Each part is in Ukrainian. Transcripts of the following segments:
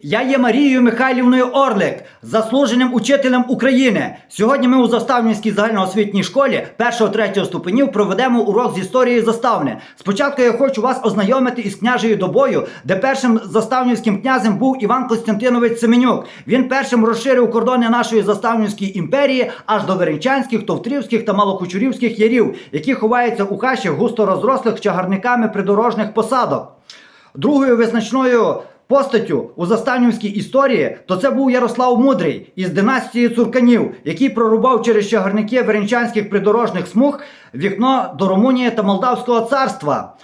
Я є Марією Михайлівною Орлик, заслуженим учителем України. Сьогодні ми у Заставнівській загальноосвітній школі 1-3 ступенів проведемо урок з історії Заставни. Спочатку я хочу вас ознайомити із княжею добою, де першим заставнівським князем був Іван Костянтинович Семенюк. Він першим розширив кордони нашої Заставнівської імперії аж до Веренчанських, Товтрівських та Малокучурівських ярів, які ховаються у хащах густо розрослих чагарниками придорожних посадок. Другою визначною постаттю у заставнівській історії то це був Ярослав Мудрий із династії Цурканів, який прорубав через чагарники веренчанських придорожних смуг вікно до Румунії та Молдавського царства.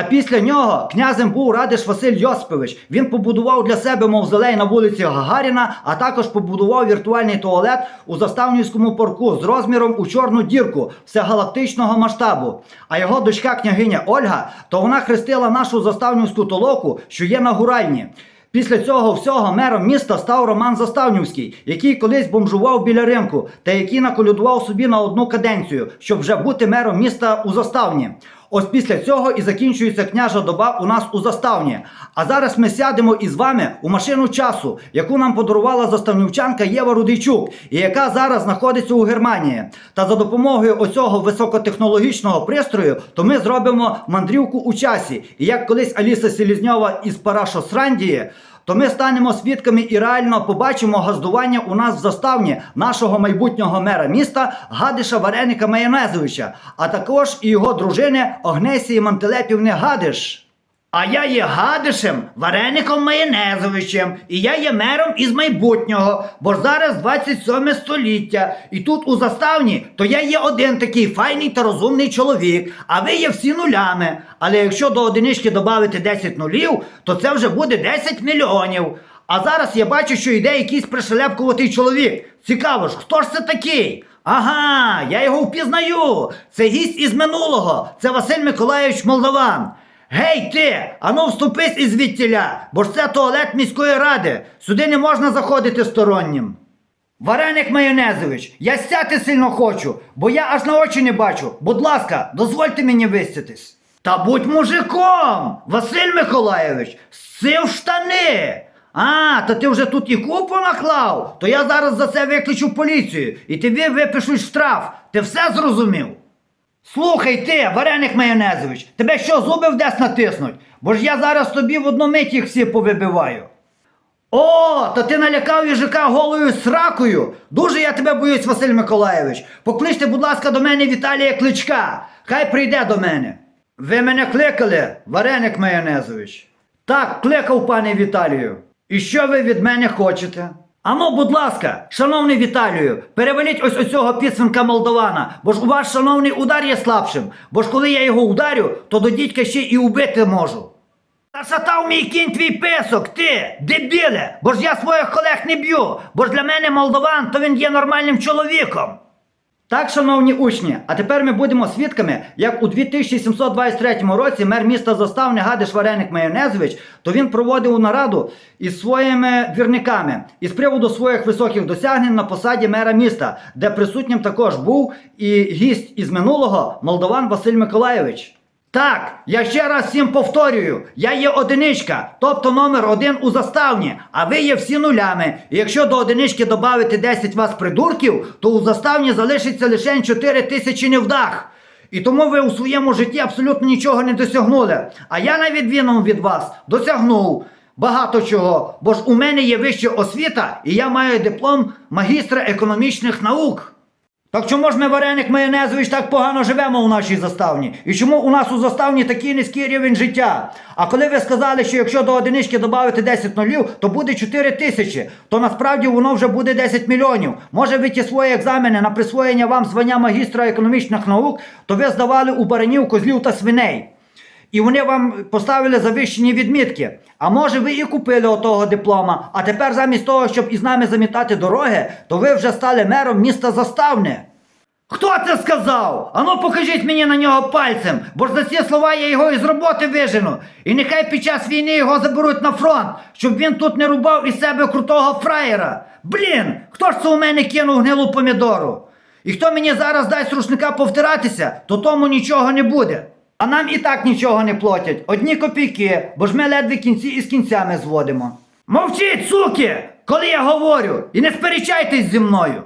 А після нього князем був Радиш Василь Йосипович. Він побудував для себе мавзолей на вулиці Гагаріна, а також побудував віртуальний туалет у Заставнівському парку з розміром у чорну дірку всегалактичного масштабу. А його дочка княгиня Ольга, то вона хрестила нашу заставнівську толоку, що є на Гуральні. Після цього всього мером міста став Роман Заставнівський, який колись бомжував біля ринку, та який наколюдував собі на одну каденцію, щоб вже бути мером міста у Заставні. Ось після цього і закінчується княжа доба у нас у заставні. А зараз ми сядемо із вами у машину часу, яку нам подарувала заставнівчанка Єва Рудийчук, і яка зараз знаходиться у Германії. Та за допомогою оцього високотехнологічного пристрою, то ми зробимо мандрівку у часі. І як колись Аліса Селізньова із Парашосрандії, то ми станемо свідками і реально побачимо газдування у нас в заставні нашого майбутнього мера міста Гадиша Вареника Майонезовича, а також і його дружини Огнесії Мантелепівни Гадиш. А я є Гадишем, Вареником Майонезовичем, і я є мером із майбутнього, бо зараз 27 століття, і тут у заставні, то я є один такий файний та розумний чоловік, а ви є всі нулями. Але якщо до одинички додати 10 нулів, то це вже буде 10 мільйонів. А зараз я бачу, що йде якийсь пришелепкуватий чоловік. Цікаво ж, хто ж це такий? Ага, я його впізнаю. Це гість із минулого. Це Василь Миколайович Молдаван. Гей ти! Ану вступись із звідтіля, бо ж це туалет міської ради. Сюди не можна заходити стороннім. Вареник Майонезович, я стяти сильно хочу, бо я аж на очі не бачу. Будь ласка, дозвольте мені вистятись. Та будь мужиком, Василь Миколайович, сив штани. А, та ти вже тут і купу наклав, то я зараз за це викличу поліцію, і тобі випишуть штраф. Ти все зрозумів? Слухай ти, вареник майонезович, тебе що, зуби вдесь натиснуть? Бо ж я зараз тобі в одну мить їх всі повибиваю. О, то ти налякав їжака голою сракою. Дуже я тебе боюсь, Василь Миколайович. Покличте, будь ласка, до мене Віталія Кличка. Хай прийде до мене. Ви мене кликали, вареник майонезович. Так, кликав, пане Віталію. І що ви від мене хочете? Ану, будь ласка, шановний Віталію, переваліть ось оцього підсвинка Молдована, бо ж у вас, шановний, удар є слабшим, бо ж коли я його ударю, то до дідька ще і убити можу. Та шатав мій кінь твій песок, ти, дебіле, бо ж я своїх колег не б'ю, бо ж для мене Молдован, то він є нормальним чоловіком. Так, шановні учні, а тепер ми будемо свідками, як у 2723 році мер міста Заставне Гадиш Вареник Майонезович, то він проводив нараду із своїми двірниками із приводу своїх високих досягнень на посаді мера міста, де присутнім також був і гість із минулого Молдован Василь Миколайович. Так, я ще раз всім повторюю, я є одиничка, тобто номер один у заставні, а ви є всі нулями. І якщо до одинички додати 10 вас придурків, то у заставні залишиться лише 4 тисячі невдах. І тому ви у своєму житті абсолютно нічого не досягнули. А я на відміну від вас досягнув багато чого, бо ж у мене є вища освіта, і я маю диплом магістра економічних наук. Так чому ж ми вареник майонезович так погано живемо у нашій заставні? І чому у нас у заставні такий низький рівень життя? А коли ви сказали, що якщо до одинички додати 10 нулів, то буде 4 тисячі, то насправді воно вже буде 10 мільйонів. Може ви ті свої екзамени на присвоєння вам звання магістра економічних наук, то ви здавали у баранів, козлів та свиней. І вони вам поставили завищені відмітки. А може ви і купили отого диплома, а тепер замість того, щоб із нами замітати дороги, то ви вже стали мером міста Заставне. Хто це сказав? Ану покажіть мені на нього пальцем, бо ж за ці слова я його із роботи вижену. І нехай під час війни його заберуть на фронт, щоб він тут не рубав із себе крутого фраєра. Блін, хто ж це у мене кинув гнилу помідору? І хто мені зараз дасть рушника повтиратися, то тому нічого не буде. А нам і так нічого не платять. Одні копійки, бо ж ми ледве кінці із кінцями зводимо. Мовчіть, суки, коли я говорю, і не сперечайтесь зі мною.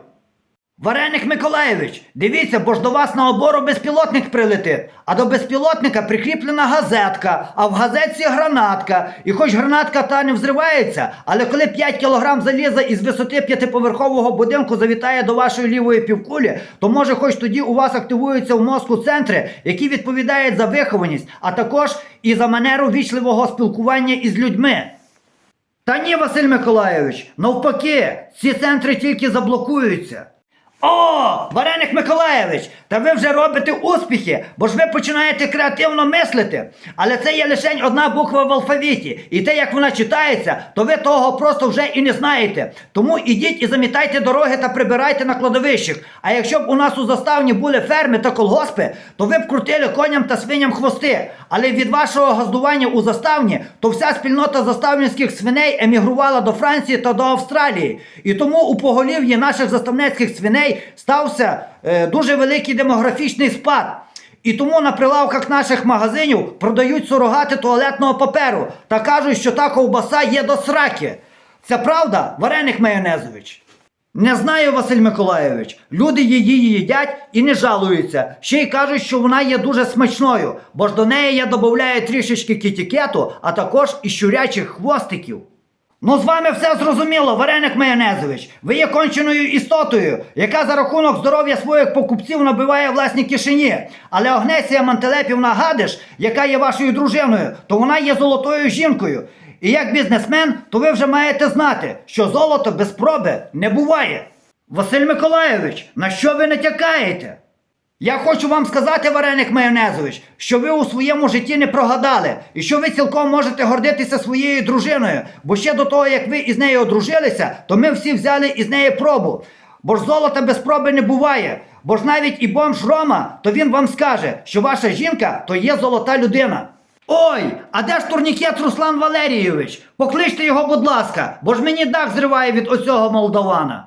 Вареник Миколаєвич, дивіться, бо ж до вас на обору безпілотник прилетить, а до безпілотника прикріплена газетка, а в газетці гранатка. І хоч гранатка та не взривається, але коли 5 кілограм заліза із висоти п'ятиповерхового будинку завітає до вашої лівої півкулі, то може хоч тоді у вас активуються в мозку центри, які відповідають за вихованість, а також і за манеру вічливого спілкування із людьми. Та ні, Василь Миколайович, навпаки, ці центри тільки заблокуються. О, Вареник Миколаєвич, та ви вже робите успіхи, бо ж ви починаєте креативно мислити. Але це є лише одна буква в алфавіті. І те, як вона читається, то ви того просто вже і не знаєте. Тому ідіть і замітайте дороги та прибирайте на кладовищах. А якщо б у нас у заставні були ферми та колгоспи, то ви б крутили коням та свиням хвости. Але від вашого газдування у заставні, то вся спільнота заставницьких свиней емігрувала до Франції та до Австралії. І тому у поголів'ї наших заставницьких свиней стався е, дуже великий демографічний спад. І тому на прилавках наших магазинів продають сурогати туалетного паперу та кажуть, що та ковбаса є до сраки. Це правда, вареник майонезович? Не знаю, Василь Миколайович. Люди її їдять і не жалуються. Ще й кажуть, що вона є дуже смачною, бо ж до неї я додаю трішечки кітікету, а також і щурячих хвостиків. Ну, з вами все зрозуміло, Вареник Майонезович. Ви є конченою істотою, яка за рахунок здоров'я своїх покупців набиває власні кишені. Але Огнесія Мантелепівна Гадиш, яка є вашою дружиною, то вона є золотою жінкою. І як бізнесмен, то ви вже маєте знати, що золото без проби не буває. Василь Миколайович, на що ви натякаєте? Я хочу вам сказати, Вареник Майонезович, що ви у своєму житті не прогадали, і що ви цілком можете гордитися своєю дружиною, бо ще до того, як ви із нею одружилися, то ми всі взяли із неї пробу. Бо ж золота без проби не буває. Бо ж навіть і бомж Рома, то він вам скаже, що ваша жінка то є золота людина. Ой, а де ж турнікет Руслан Валерійович? Покличте його, будь ласка, бо ж мені дах зриває від оцього молдавана.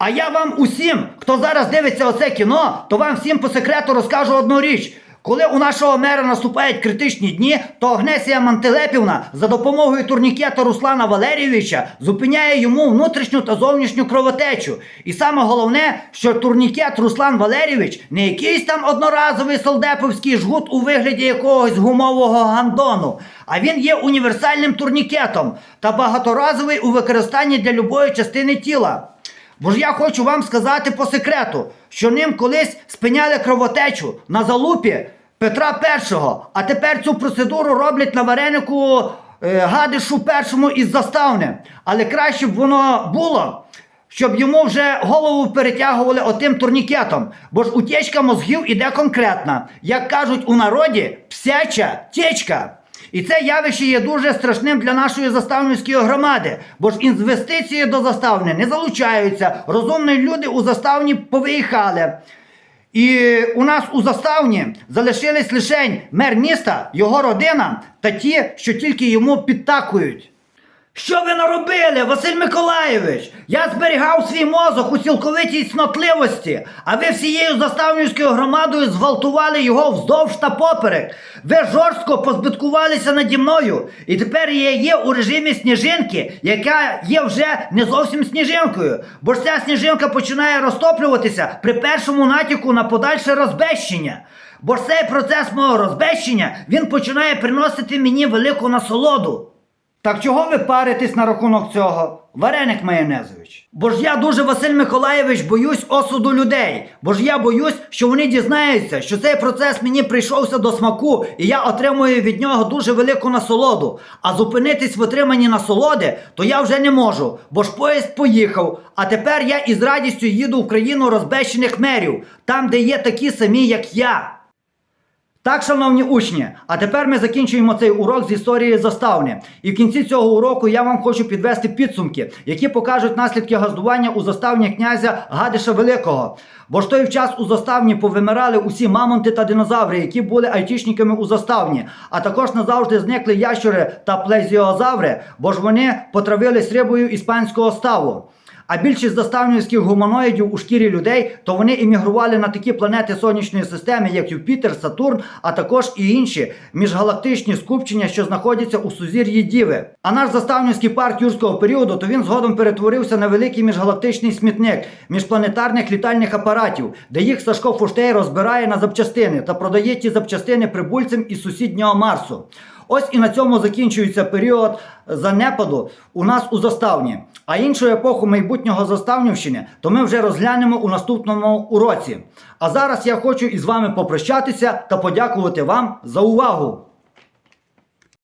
А я вам усім, хто зараз дивиться оце кіно, то вам всім по секрету розкажу одну річ. Коли у нашого мера наступають критичні дні, то Агнесія Мантелепівна за допомогою турнікета Руслана Валерійовича зупиняє йому внутрішню та зовнішню кровотечу. І саме головне, що турнікет Руслан Валерійович не якийсь там одноразовий солдеповський жгут у вигляді якогось гумового гандону, а він є універсальним турнікетом та багаторазовий у використанні для любої частини тіла. Бо ж я хочу вам сказати по секрету, що ним колись спиняли кровотечу на залупі Петра І, а тепер цю процедуру роблять на варенику е, Гадишу першому із заставни. Але краще б воно було, щоб йому вже голову перетягували отим турнікетом. Бо ж утечка мозгів іде конкретна. Як кажуть у народі, псяча течка. І це явище є дуже страшним для нашої заставницької громади, бо ж інвестиції до заставни не залучаються. Розумні люди у заставні повиїхали. І у нас у заставні залишились лише мер міста, його родина та ті, що тільки йому підтакують. Що ви наробили, Василь Миколаєвич? Я зберігав свій мозок у цілковитій цнотливості, а ви всією заставнівською громадою зґвалтували його вздовж та поперек. Ви жорстко позбиткувалися наді мною, і тепер я є у режимі сніжинки, яка є вже не зовсім сніжинкою, бо ж ця сніжинка починає розтоплюватися при першому натяку на подальше розбещення. Бо ж цей процес мого розбещення він починає приносити мені велику насолоду. Так чого ви паритесь на рахунок цього? Вареник майонезович. Бо ж я дуже, Василь Миколаєвич, боюсь осуду людей. Бо ж я боюсь, що вони дізнаються, що цей процес мені прийшовся до смаку, і я отримую від нього дуже велику насолоду. А зупинитись в отриманні насолоди, то я вже не можу, бо ж поїзд поїхав. А тепер я із радістю їду в країну розбещених мерів, там, де є такі самі, як я. Так, шановні учні, а тепер ми закінчуємо цей урок з історії заставни. І в кінці цього уроку я вам хочу підвести підсумки, які покажуть наслідки газдування у заставні князя Гадиша Великого. Бо ж той час у заставні повимирали усі мамонти та динозаври, які були айтішниками у заставні, а також назавжди зникли ящури та плезіозаври, бо ж вони потравились рибою іспанського ставу. А більшість заставнівських гуманоїдів у шкірі людей, то вони іммігрували на такі планети сонячної системи, як Юпітер, Сатурн, а також і інші міжгалактичні скупчення, що знаходяться у сузір'ї Діви. А наш заставнівський парк юрського періоду, то він згодом перетворився на великий міжгалактичний смітник міжпланетарних літальних апаратів, де їх Сашко Фуштей розбирає на запчастини та продає ті запчастини прибульцям із сусіднього Марсу. Ось і на цьому закінчується період занепаду у нас у заставні. А іншу епоху майбутнього заставнівщини, то ми вже розглянемо у наступному уроці. А зараз я хочу із вами попрощатися та подякувати вам за увагу.